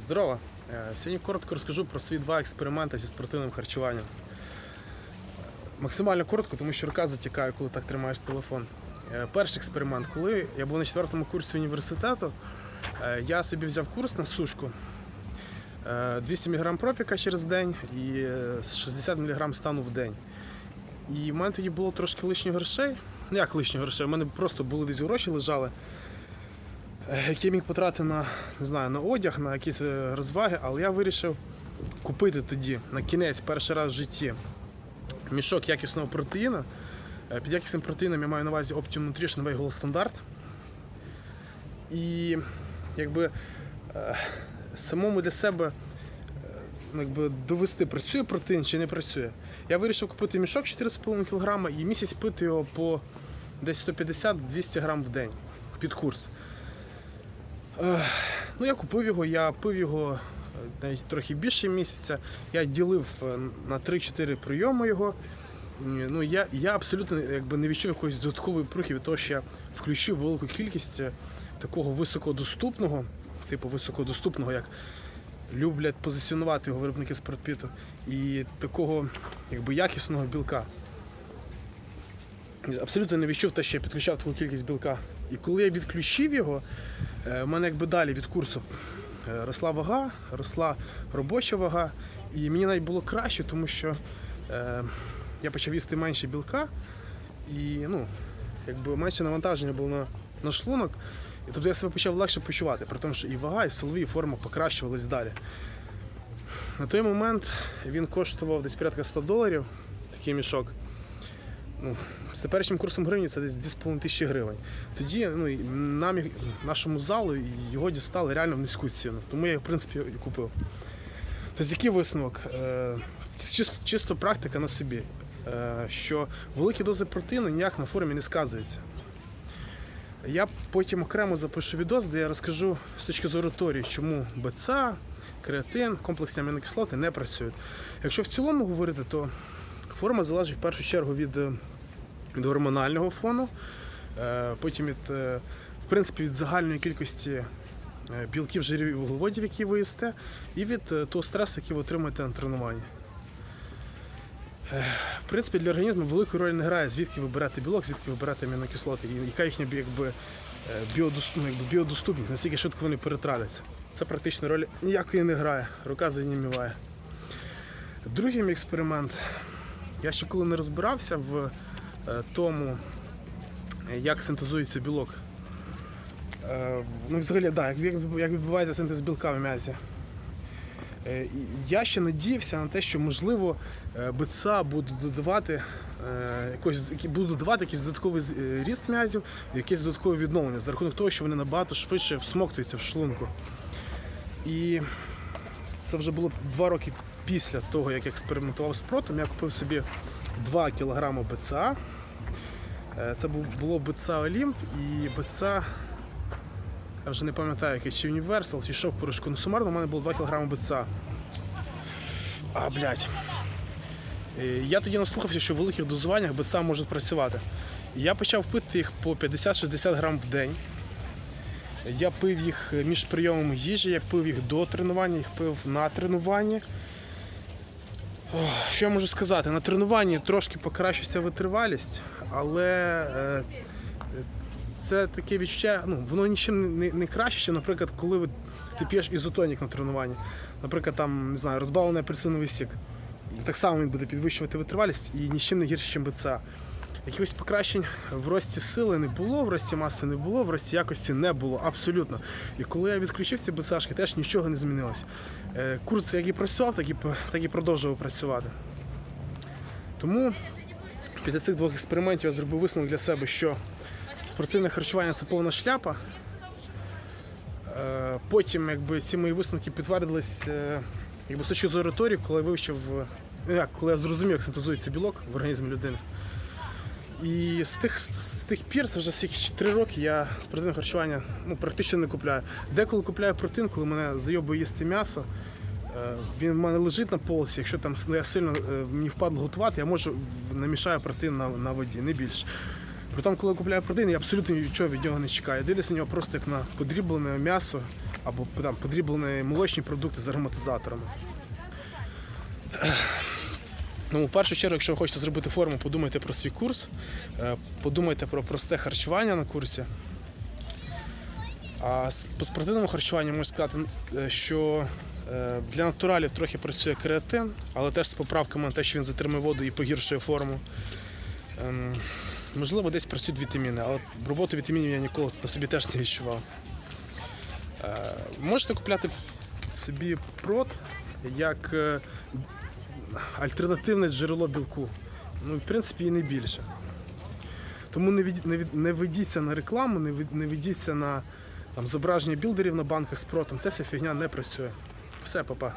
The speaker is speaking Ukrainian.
Здорово! Е, Сьогодні коротко розкажу про свої два експерименти зі спортивним харчуванням. Максимально коротко, тому що рука затікає, коли так тримаєш телефон. Е, Перший експеримент, коли я був на четвертому курсі університету, е, я собі взяв курс на сушку. Е, 200 мг пропіка через день і е, 60 мг стану в день. І в мене тоді було трошки лишніх грошей. Ну як лишніх грошей? У мене просто були десь гроші лежали, які міг потратити на, не знаю, на одяг, на якісь е, розваги, але я вирішив купити тоді на кінець перший раз в житті мішок якісного протеїну. Е, Під якісним протеїном я маю на увазі Optimum Nutrition Whey Gold Standard. І якби е, самому для себе ну, якби, довести, працює протеїн чи не працює. Я вирішив купити мішок 4,5 кг і місяць пити його по десь 150-200 грам в день під курс. Ну, я купив його, я пив його е, навіть трохи більше місяця. Я ділив е, на 3-4 прийоми його. Ну, я, я абсолютно якби, не відчув якоїсь додаткової прухи від того, що я включив велику кількість е, такого високодоступного, типу високодоступного, як люблять позиціонувати його виробники спортпіту, і такого якби, якісного білка. Абсолютно не відчув те, що я підключав таку кількість білка. І коли я відключив його, е, в мене якби далі від курсу е, росла вага, росла робоча вага, і мені навіть було краще, тому що е, я почав їсти менше білка і ну, якби менше навантаження було на, на шлунок. І тобто я себе почав легше почувати, при тому, що і вага, і силові форма покращувались далі. На той момент він коштував десь порядка 100 доларів, такий мішок. Ну, з теперішнім курсом гривні це десь 2,5 тисячі гривень. Тоді ну, нам, нашому залу, його дістали реально в низьку ціну. Тому я, в принципі, і купив. Тобто, який висновок? Е, чисто, чисто практика на собі, е, що великі дози протеїну ніяк на формі не сказуються. Я потім окремо запишу відос, де я розкажу з точки зору теорії, чому БЦА, креатин, комплексні амінокислоти не працюють. Якщо в цілому говорити, то форма залежить в першу чергу від, е, від гормонального фону, е, потім від, е, в принципі, від загальної кількості білків, жирів і вуглеводів, які ви їсте, і від того стресу, який ви отримуєте на тренуванні. В принципі, для організму велику роль не грає, звідки ви берете білок, звідки ви берете амінокислоти, і яка їхня ну, якби, біодоступність, наскільки швидко вони перетравляться. Це практично роль ніякої не грає, рука заніміває. Другий експеримент. Я ще коли не розбирався в е, тому, як синтезується білок. Е, ну, взагалі, да, як, відбувається синтез білка в м'язі. Е, Я ще надіявся на те, що можливо БЦА буде додавати якось буде додавати якийсь додатковий ріст м'язів, якесь додаткове відновлення за рахунок того, що вони набагато швидше всмоктуються в шлунку. І це вже було два роки після того, як я експериментував з протом. Я купив собі 2 кг БЦА. Е, Це було БЦА Олімп і БЦА. Я вже не пам'ятаю, який чи Universal, чи що порошку. Ну, сумарно у мене було 2 кг БЦА. А, блядь. Е, Я тоді наслухався, що в великих дозуваннях БЦА можуть працювати. Я почав пити їх по 50-60 грам в день. Я пив їх між прийомами їжі, я пив їх до тренування, їх пив на тренуванні. Що я можу сказати? На тренуванні трошки покращиться витривалість, але е, це таке відчуття, ну, воно нічим не, не краще, наприклад, коли ви, ти п'єш ізотонік на тренуванні. Наприклад, там, не знаю, розбавлений апельсиновий сік. Так само він буде підвищувати витривалість і нічим не гірше, ніж БЦА. Якихось покращень в рості сили не було, в рості маси не було, в рості якості не було, абсолютно. І коли я відключив ці БЦАшки, теж нічого не змінилося. Е, Курс як і працював, так і, так і продовжував працювати. Тому після цих двох експериментів я зробив висновок для себе, що спортивне харчування це повна шляпа. Е, Потім якби, ці мої висновки підтвердились е, з точки зору теорії, коли я вивчив, коли я зрозумів, як синтезується білок в організмі людини. І з тих, з тих пір, це вже скільки, 3 роки, я спортивне харчування ну, практично не купляю. Деколи купляю протеїн, коли мене зайобує їсти м'ясо. Е, Він в мене лежить на полці, якщо там ну, я сильно е, мені впадло готувати, я можу намішаю протеїн на, на воді, не більше. При тому, коли я купляю протеїн, я абсолютно нічого від нього не чекаю. Я дивлюся на нього просто як на подріблене м'ясо, або там, подріблені молочні продукти з ароматизаторами. Ну, у першу чергу, якщо ви хочете зробити форму, подумайте про свій курс, е, подумайте про просте харчування на курсі. А по спортивному харчуванню можу сказати, е, що е, для натуралів трохи працює креатин, але теж з поправками на те, що він затримує воду і погіршує форму. Ем, Можливо, десь працюють вітаміни, але роботу вітамінів я ніколи на собі теж не відчував. Можете купляти собі прот як альтернативне джерело білку. Ну, в принципі, і не більше. Тому не, від, не, від, не ведіться на рекламу, не, від, не ведіться на там, зображення білдерів на банках з протом. Це вся фігня не працює. Все, папа.